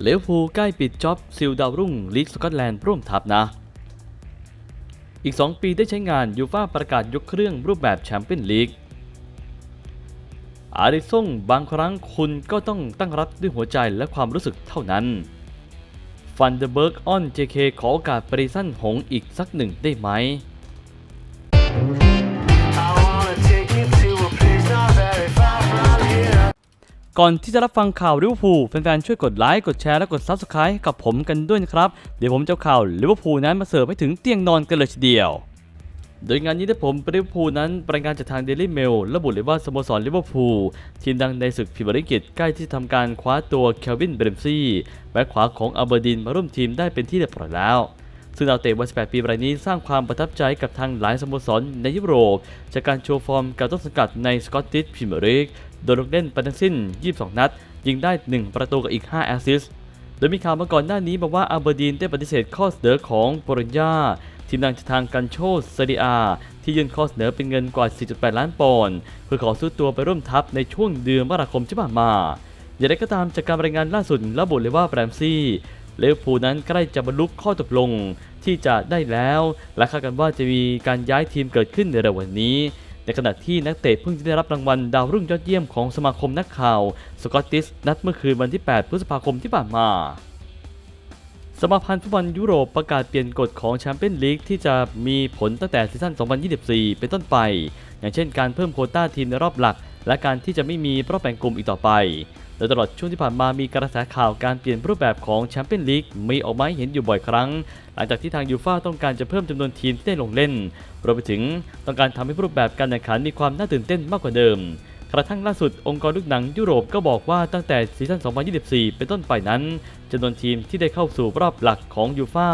เลวพูใกล้ปิดจ็อบซิลดาวรุ่งลีกสกอตแลนด์ร่วมทัพนะ อีก 2 ปีได้ใช้งานยูฟ่าประกาศยกเครื่องรูปแบบแชมเปี้ยนลีกอาริซงบางครั้งคุณก็ต้องตั้งรับด้วยหัวใจและความรู้สึกเท่านั้น ฟันเดอร์เบิร์กออนเจเคขอโอกาสปริสั้นหงอีกสักหนึ่งได้ไหม ก่อนที่จะรับฟังข่าวลิเวอร์พูลแฟนๆช่วยกดไลค์กดแชร์และกด Subscribe กับผมกันด้วยนะครับ เดี๋ยวผมจะเอาข่าวลิเวอร์พูลนั้นมาเสิร์ฟให้ถึงเตียงนอนกันเลยทีเดียว โดยงานนี้ได้ผมลิเวอร์พูลนั้นรายงานจากทาง Daily Mail ระบุเลยว่าสโมสรลิเวอร์พูลทีมดังในศึกพรีเมียร์ลีกใกล้ที่ทำการคว้าตัวเคลวินเบรมซี่แบ็คขวาของอัลเบอร์ดินมาร่วมทีมได้เป็นที่เรียบร้อยแล้วซึ่งดาวเตะวัย18 ปีรายนี้สร้างความประทับใจกับทางหลายสโมสรในยุโรป จากการโชว์ฟอร์มการต้นสังกัดในสกอตติชพรีเมียร์ลีก โดยลงเล่นไปทั้งสิ้น 22 นัด ยิงได้ 1 ประตูกับอีก 5 แอสซิสต์ โดยมีข่าวมาก่อนหน้านี้บอกว่าอาเบอร์ดีนได้ปฏิเสธข้อเสนอของโบรญญาทีมดังทางกันโชเซเรียที่ยื่นข้อเสนอเป็นเงินกว่า 4.8 ล้านปอนด์เพื่อขอซื้อตัวไปร่วมทัพในช่วงเดือนมกราคมที่ผ่านมา อย่างไรก็ตามจากการรายงานล่าสุดระบุเลยว่าแบรมซี่เลวพูนั้นใกล้จะบรรลุข้อตกลงที่จะได้แล้ว และคาดกันว่าจะมีการย้ายทีมเกิดขึ้นในเร็ววันนี้ ในขณะที่นักเตะเพิ่งจะได้รับรางวัลดาวรุ่งยอดเยี่ยมของสมาคมนักข่าวสกอตติสนัดเมื่อคืนวันที่ 8 พฤษภาคมที่ผ่านมาสมาพันธ์ฟุตบอลยุโรปประกาศเปลี่ยนกฎของแชมเปี้ยนลีกที่จะมีผลตั้งแต่ซีซั่น 2024 เป็นต้นไป อย่างเช่นการเพิ่มโควต้าทีมในรอบหลัก และการที่จะไม่มีรอบแบ่งกลุ่มอีกต่อไป โดยตลอดช่วงที่ผ่านมามีกระแสข่าวการเปลี่ยนรูปแบบของแชมเปี้ยนลีกมีออกมาให้เห็นอยู่บ่อยครั้ง หลังจากที่ทางยูฟ่าต้องการจะเพิ่มจำนวนทีมที่ได้ลงเล่นรวมไปถึงต้องการทำให้รูปแบบการแข่งขันมีความน่าตื่นเต้นมากกว่าเดิมกระทั่งล่าสุดองค์กรลูกหนังยุโรปก็บอกว่าตั้งแต่ซีซั่น 2024 เป็นต้นไปนั้นจำนวนทีมที่ได้เข้าสู่รอบหลักของยูฟ่า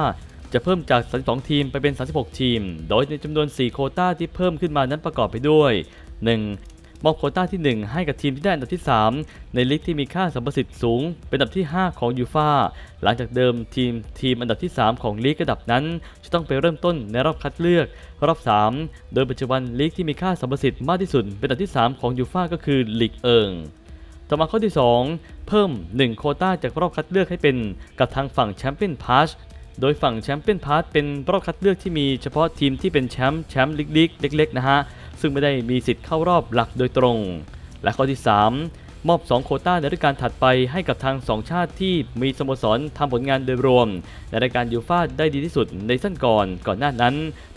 จะเพิ่มจาก 32 ทีมไปเป็น 36 ทีม โดยในจำนวน 4 โคต้าที่เพิ่มขึ้นมานั้นประกอบไปด้วย 1. มอบโควต้าที่ 1 ให้กับทีมที่ได้อันดับที่ 3 ในลีกที่มีค่าสัมประสิทธิ์สูง เป็นอันดับที่ 5 ของยูฟาหลังจากเดิมทีมทีมอันดับที่ 3 ของลีกระดับนั้น จะต้องไปเริ่มต้นในรอบคัดเลือก รอบ 3 โดยปัจจุบันลีกที่มีค่าสัมประสิทธิ์มากที่สุด เป็นอันดับที่ 3 ของยูฟาก็คือลีกเอิงต่อมาข้อที่ 2 เพิ่ม 1 โควต้าจากรอบคัดเลือกให้เป็นกับทางฝั่งแชมเปี้ยนพาสโดยฝั่งแชมเปี้ยนพาสเป็นรอบคัดเลือกที่มีเฉพาะทีมที่เป็นแชมป์แชมป์ลีกๆเล็กๆนะฮะ ซึ่งไม่ได้มีสิทธิ์เข้ารอบหลักโดยตรง และข้อที่ 3 มอบ 2 โคต้าในฤดูกาลถัดไปให้กับทาง 2 ชาติที่มีสโมสรทำผลงานโดยรวม ในรายการยูฟาได้ดีที่สุดในสั้นก่อนก่อนหน้านั้น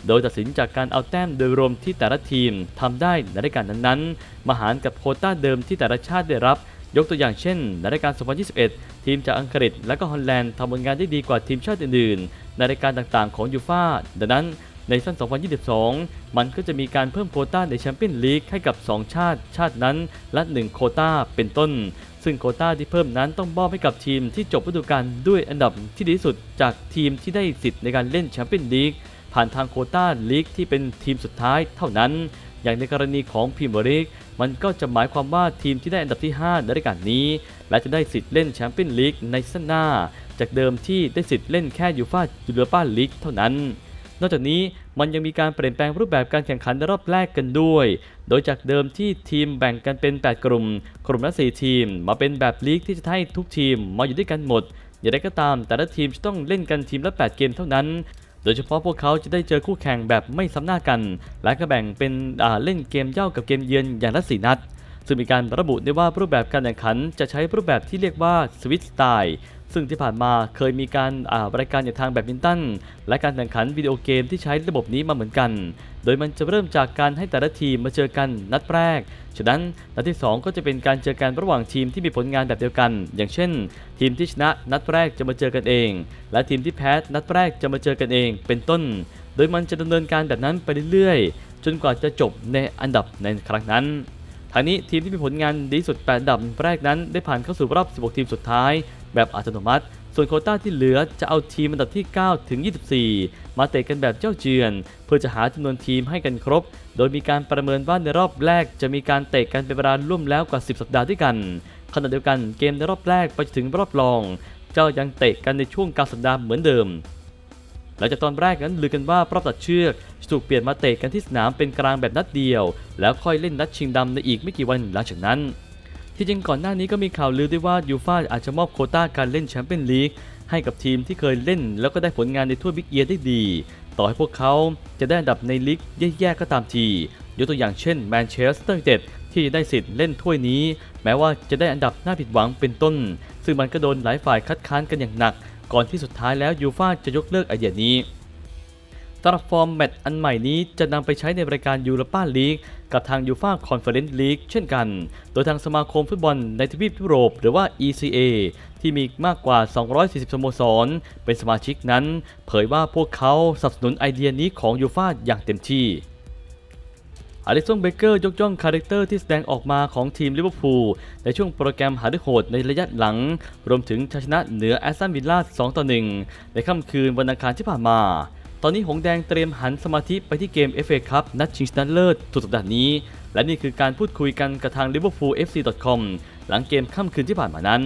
โดยตัดสินจากการเอาแต้มโดยรวมที่แต่ละทีมทำได้ในรายการนั้นๆ มาหารกับโคต้าเดิมที่แต่ละชาติได้รับยกตัวอย่างเช่นในรายการ 2021 ทีมจากอังกฤษและก็ฮอลแลนด์ทำผลงานได้ดีกว่าทีมชาติอื่นๆ ในรายการต่างๆของยูฟาดังนั้น ในซั่น 2022 มันก็จะมีการเพิ่มโคต้าในแชมเปี้ยนลีกให้กับ 2 ชาติ ชาตินั้นละ1โคต้าเป็นต้น ซึ่งโคต้าที่เพิ่มนั้นต้องมอบให้กับทีมที่จบฤดูกาลด้วยอันดับที่ดีสุดจากทีมที่ได้สิทธิ์ในการเล่นแชมเปี้ยนลีกผ่านทางโคต้าลีกที่เป็นทีมสุดท้ายเท่านั้น อย่างในกรณีของพรีเมียร์ลีกมันก็จะหมายความว่าทีมที่ได้อันดับที่ 5 ในรายการนี้ และจะได้สิทธิ์เล่นแชมเปี้ยนลีกในซั่นหน้า จากเดิมที่ได้สิทธิ์เล่นแค่ยูฟ่ายูโรปาลีกเท่านั้น นอกจากนี้มันยังมีการเปลี่ยนแปลงรูปแบบการแข่งขันในรอบแรกกันด้วย โดยจากเดิมที่ทีมแบ่งกันเป็น 8 กลุ่ม กลุ่มละ4ทีม มาเป็นแบบลีกที่จะให้ทุกทีมมาอยู่ด้วยกันหมด อย่างไรก็ตามแต่ละทีมจะต้องเล่นกันทีมละ 8 เกมเท่านั้น โดยเฉพาะพวกเขาจะได้เจอคู่แข่งแบบไม่ซ้ำหน้ากัน และก็แบ่งเป็นเล่นเกมเย่ากับเกมเยือนอย่างละ4นัดซึ่งมีการระบุได้ว่ารูปแบบการแข่งขันจะใช้รูปแบบที่เรียกว่าสวิตสไตล์ ซึ่งที่ผ่านมาเคยมีการอ่ารายการอย่างทางแบดมินตันและการแข่งขันวิดีโอเกมที่ใช้ระบบนี้มาเหมือนกัน โดยมันจะเริ่มจากการให้แต่ละทีมมาเจอกันนัดแรก ฉะนั้นนัดที่ 2 ก็จะเป็นการเจอกันระหว่างทีมที่มีผลงานแบบเดียวกัน อย่างเช่น ทีมที่ชนะนัดแรกจะมาเจอกันเอง และทีมที่แพ้นัดแรกจะมาเจอกันเอง เป็นต้น โดยมันจะดำเนินการแบบนั้นไปเรื่อยๆ จนกว่าจะจบในอันดับในครั้งนั้นทางนี้ทีมที่มีผลงานดีสุด8ดับแรกนั้นได้ผ่านเข้าสู่รอบ 16 ทีมสุดท้าย แบบอัตโนมัติ ส่วนโคต้าที่เหลือจะเอาทีมอันดับที่ 9 ถึง 24 มาเตะกันแบบเจ้าเจือน เพื่อจะหาจำนวนทีมให้กันครบ โดยมีการประเมินว่าในรอบแรกจะมีการเตะกันเป็นเวลาร่วมแล้วกว่า 10 สัปดาห์ด้วยกันขณะเดียวกันเกมในรอบแรกไปถึงรอบรองจ้ายังเตะกันในช่วงกลางสัปดาห์เหมือนเดิม หลังจากตอนแรกนั้นลือกันว่ารอบตัดเชือกจะถูกเปลี่ยนมาเตะกันที่สนามเป็นกลางแบบนัดเดียว แล้วค่อยเล่นนัดชิงดำในอีกไม่กี่วันหลังจากนั้น ที่จริงก่อนหน้านี้ก็มีข่าวลือด้วยว่ายูฟ่าอาจจะมอบโคต้าการเล่นแชมเปี้ยนลีกให้กับทีมที่เคยเล่น แล้วก็ได้ผลงานในทั่วบิ๊กเอียได้ดี ต่อให้พวกเขาจะได้อันดับในลีกแย่ๆก็ตามที ยกตัวอย่างเช่นแมนเชสเตอร์ยูไนเต็ดที่ได้สิทธิ์เล่นถ้วยนี้ แม้ว่าจะได้อันดับน่าผิดหวังเป็นต้น ซึ่งมันก็โดนหลายฝ่ายคัดค้านกันอย่างหนัก ก่อนที่สุดท้ายแล้วยูฟ่าจะยกเลิกไอเดียนี้ สำหรับฟอร์มแมตช์อันใหม่นี้จะนำไปใช้ในรายการยูโรปาลีกกับทางยูฟาคอนเฟอเรนซ์ลีกเช่นกัน โดยทางสมาคมฟุตบอลในทวีปยุโรปหรือว่า ECA ที่มีมากกว่า 240 สโมสร เป็นสมาชิกนั้น เผยว่าพวกเขาสนับสนุนไอเดียนี้ของยูฟาอย่างเต็มที่อลิซงเบเกอร์ยกย่องคาแรคเตอร์ที่แสดงออกมาของทีมลิเวอร์พูลในช่วงโปรแกรมหาด้โหดในระยะหลัง รวมถึงชัยชนะเหนือแอสตันวิลล่า 2 ต่อ 1 ในค่ำคืนวันอังคารที่ผ่านมา ตอนนี้หงแดงเตรียมหันสมาธิไปที่เกม FA ครับนัดชิงชนะเลิศสุดสัปดาห์นี้ และนี่คือการพูดคุยกันกับทาง liverpoolfc.com หลังเกมค่ำคืนที่ผ่านมานั้น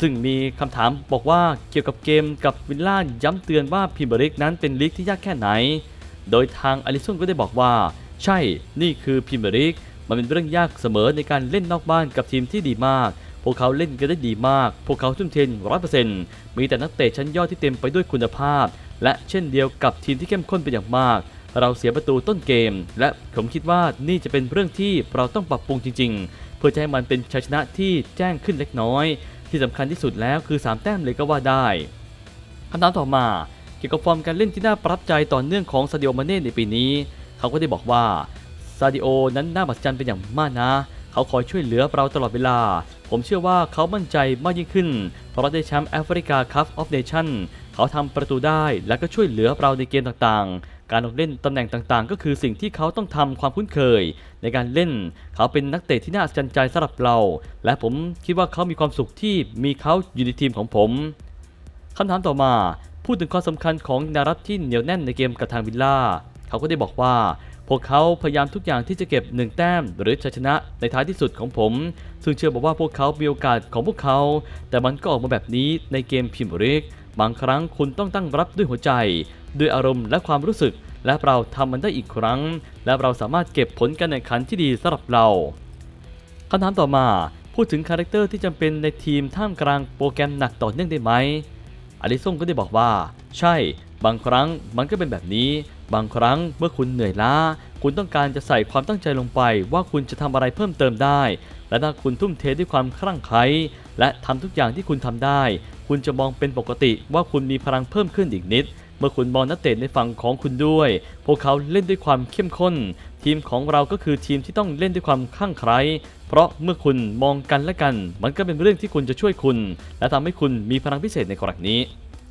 ซึ่งมีคำถามบอกว่าเกี่ยวกับเกมกับวิลล่าย้ำเตือนว่าพรีเมียร์ลีกนั้นเป็นลีกที่ยากแค่ไหน โดยทางอลิสันก็ได้บอกว่า ใช่นี่คือพรีเมียร์ลีกมันเป็นเรื่องยากเสมอในการเล่นนอกบ้านกับทีมที่ดีมาก พวกเขาเล่นกันได้ดีมาก พวกเขาทุ่มเทร้อยเปอร์เซ็นต์มีแต่นักเตะชั้นยอดที่เต็มไปด้วยคุณภาพ และเช่นเดียวกับทีมที่เข้มข้นเป็นอย่างมาก เราเสียประตูต้นเกม และผมคิดว่านี่จะเป็นเรื่องที่เราต้องปรับปรุงจริง ๆ เพื่อจะให้มันเป็นชัยชนะที่แจ้งขึ้นเล็กน้อย ที่สำคัญที่สุดแล้วคือ 3 แต้มเลยก็ว่าได้คำถามต่อมาเกี่ยวกับฟอร์มการเล่นที่น่าประทับใจต่อเนื่องของซาดิโอมาเน่ในปีนี้ เขาก็ได้บอกว่าซาดิโอนั้นน่าบัศจรรย์เป็นอย่างมากนะ เขาคอยช่วยเหลือเราตลอดเวลา ผมเชื่อว่าเขามั่นใจมากยิ่งขึ้น เพราะได้แชมป์แอฟริกาคัพออฟเนชั่นเขาทำประตูได้และก็ช่วยเหลือเราในเกมต่างๆ การลงเล่นตำแหน่งต่างๆ ก็คือสิ่งที่เขาต้องทำความคุ้นเคย ในการเล่น เขาเป็นนักเตะที่น่าอัศจรรย์ใจสำหรับเรา และผมคิดว่าเขามีความสุขที่มีเขาอยู่ในทีมของผมคำถามต่อมา พูดถึงความสำคัญของนวรับที่เหนียวแน่นในเกมกับทางวิลล่า เขาก็ได้บอกว่า พวกเขาพยายามทุกอย่างที่จะเก็บ 1 แต้ม หรือชัยชนะในท้ายที่สุดของผม ซึ่งเชื่อบอกว่าพวกเขามีโอกาสของพวกเขา แต่มันก็ออกมาแบบนี้ในเกมพรีเมียร์ลีกบางครั้งคุณต้องตั้งรับด้วยหัวใจ ด้วยอารมณ์และความรู้สึก และเราทำมันได้อีกครั้ง และเราสามารถเก็บผลการแข่งขันที่ดีสำหรับเราคำถามต่อมาพูดถึงคาแรคเตอร์ที่จำเป็นในทีมท่ามกลางโปรแกรมหนักต่อเนื่องได้ไหมอลิซงก็ได้บอกว่า ใช่ บางครั้งมันก็เป็นแบบนี้ บางครั้งเมื่อคุณเหนื่อยล้า คุณต้องการจะใส่ความตั้งใจลงไป ว่าคุณจะทำอะไรเพิ่มเติมได้ และถ้าคุณทุ่มเทด้วยความคลั่งไคล้และทำทุกอย่างที่คุณทำได้ คุณจะมองเป็นปกติว่าคุณมีพลังเพิ่มขึ้นอีกนิด เมื่อคุณมองนักเตะในฝั่งของคุณด้วย พวกเขาเล่นด้วยความเข้มข้น ทีมของเราก็คือทีมที่ต้องเล่นด้วยความคลั่งไคล้เพราะเมื่อคุณมองกันและกัน มันก็เป็นเรื่องที่คุณจะช่วยคุณ และทำให้คุณมีพลังพิเศษในกรณีนี้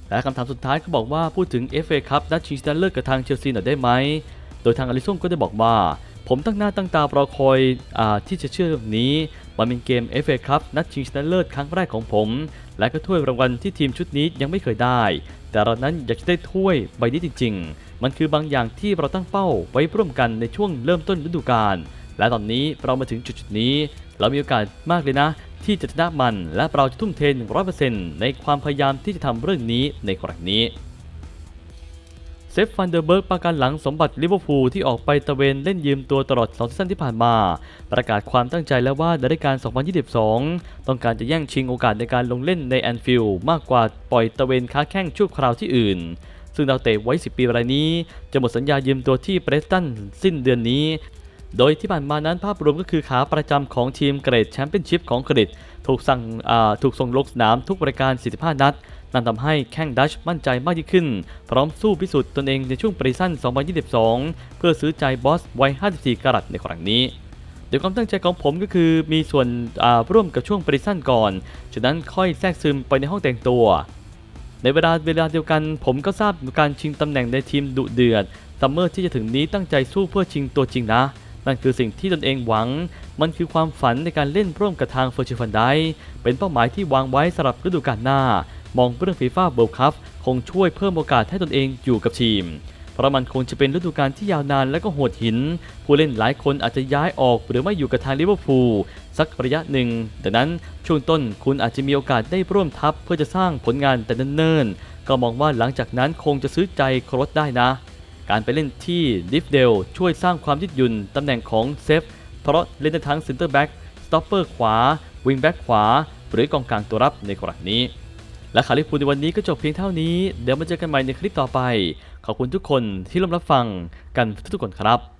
และคำถามสุดท้ายก็บอกว่าพูดถึง FA ครับนัดชิงชนะเลิศกับทางเชลซีหน่อยได้ไหม โดยทางอลิซงก็ได้บอกว่า ผมตั้งหน้าตั้งตารอคอยอที่จะเชื่อเรื่องนี้มันเป็นเกม FA ครับนัดชิงชนะเลิศครั้งแรกของผม และก็ถ้วยรางวัลที่ทีมชุดนี้ยังไม่เคยได้ แต่เรานั้นอยากจะได้ถ้วยใบนี้จริง ๆ มันคือบางอย่างที่เราตั้งเป้าไว้ร่วมกันในช่วงเริ่มต้นฤดูกาล และตอนนี้เรามาถึงจุดนี้ เรามีโอกาสมากเลยนะ ที่จะชนะมัน และเราจะทุ่มเท 100%ในความพยายามที่จะทำเรื่องนี้ในครั้งนี้เซฟฟันเดอร์เบิร์กประกันหลังสมบัติลิเวอร์พูลที่ออกไปตะเวนเล่นยืมตัวตลอด2ซีซั่นที่ผ่านมา ประกาศความตั้งใจแล้วว่าในฤดูกาล 2022 ต้องการจะแย่งชิงโอกาสในการลงเล่นในแอนฟิลด์มากกว่าปล่อยตะเวนค้าแข้งชั่วคราวที่อื่น ซึ่งดาวเตะไว้ 10 ปีรายนี้ จะหมดสัญญายืมตัวที่เบรสตันสิ้นเดือนนี้ โดยที่ผ่านมานั้นภาพรวมก็คือขาประจำของทีมเกรดแชมเปี้ยนชิพของกรีกถูกสั่งถูกส่งลงสนามทุกรายการ 45 นัดนั่นทำให้แข้งดัชมั่นใจมากยิ่งขึ้น พร้อมสู้พิสูจน์ตนเองในช่วงปรีซัน2022 เพื่อซื้อใจบอสวัย 54 กรัตในครั้งนี้โดยความตั้งใจของผมก็คือมีส่วนร่วมกับช่วงปรีซันก่อนจากนั้นค่อยแทรกซึมไปในห้องแต่งตัว ในเวลาเวลาเดียวกัน ผมก็ทราบการชิงตำแหน่งในทีมดุเดือดซัมเมอร์ที่จะถึงนี้ตั้งใจสู้เพื่อชิงตัวจริงนะ นั่นคือสิ่งที่ตนเองหวัง มันคือความฝันในการเล่นร่วมกับทางเฟอร์ชิฟันไดเป็นเป้าหมายที่วางไว้สำหรับฤดูกาลหน้า มองเรื่องฟีฟ่าเวิลด์คัพคงช่วยเพิ่มโอกาสให้ตนเองอยู่กับทีม เพราะมันคงจะเป็นฤดูกาลที่ยาวนานและก็โหดหิน ผู้เล่นหลายคนอาจจะย้ายออกหรือไม่อยู่กับทางลิเวอร์พูลสักระยะหนึ่งดังนั้นช่วงต้นคุณอาจจะมีโอกาสได้ร่วมทัพเพื่อจะสร้างผลงานแต่เนิ่นๆก็มองว่าหลังจากนั้นคงจะซื้อใจโครสได้นะ การไปเล่นที่ดิฟเดลช่วยสร้างความยืดหยุ่นตำแหน่งของเซฟ เพราะเล่นได้ทั้งเซนเตอร์แบ็กสต็อปเปอร์ขวา วิงแบ็กขวา หรือกองกลางตัวรับในกรณีนี้ และข่าวลิฟูในวันนี้ก็จบเพียงเท่านี้ เดี๋ยวมาเจอกันใหม่ในคลิปต่อไป ขอบคุณทุกคนที่ร่วมรับฟังกันทุกๆคนครับ